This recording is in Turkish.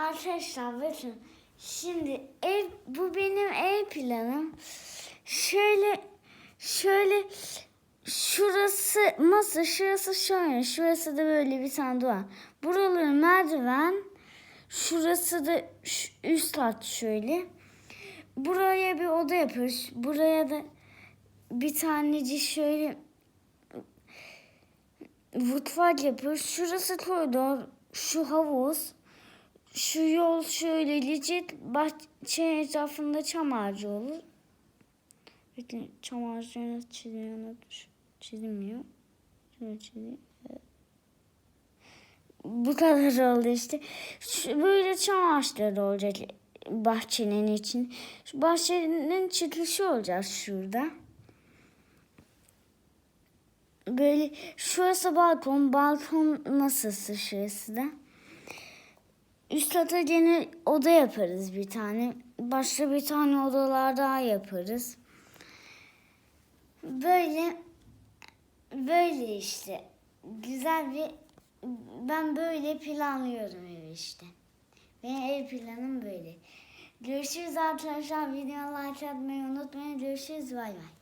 Arkadaşlar bakın. Şimdi ev bu benim ev planım. Şöyle şöyle şurası masa, şurası şöyle, şurası da böyle bir tane duvar. Buraları merdiven, şurası da üst kat şöyle. Buraya bir oda yapıyoruz. Buraya da bir taneci şöyle mutfak yapıyoruz. Şurası koridor, şu havuz, şu yol şöyle licit, bahçe etrafında çam ağacı olur. Bekle, çam ağacı çiziliyor, çizilmiyor. Şöyle çizeyim. Bu kadar oldu işte. Şu, böyle çam ağaçları olacak bahçenin için. Şu bahçenin çıkışı olacak şurada. Böyle şurası balkon, balkon masası şurası da. Üst kata gene oda yaparız bir tane. Başka bir tane odalar daha yaparız. Böyle böyle işte güzel bir ben böyle planlıyorum evi işte. Benim ev planım böyle. Görüşürüz arkadaşlar. Videoyu like atmayı unutmayın. Görüşürüz. Bay bay.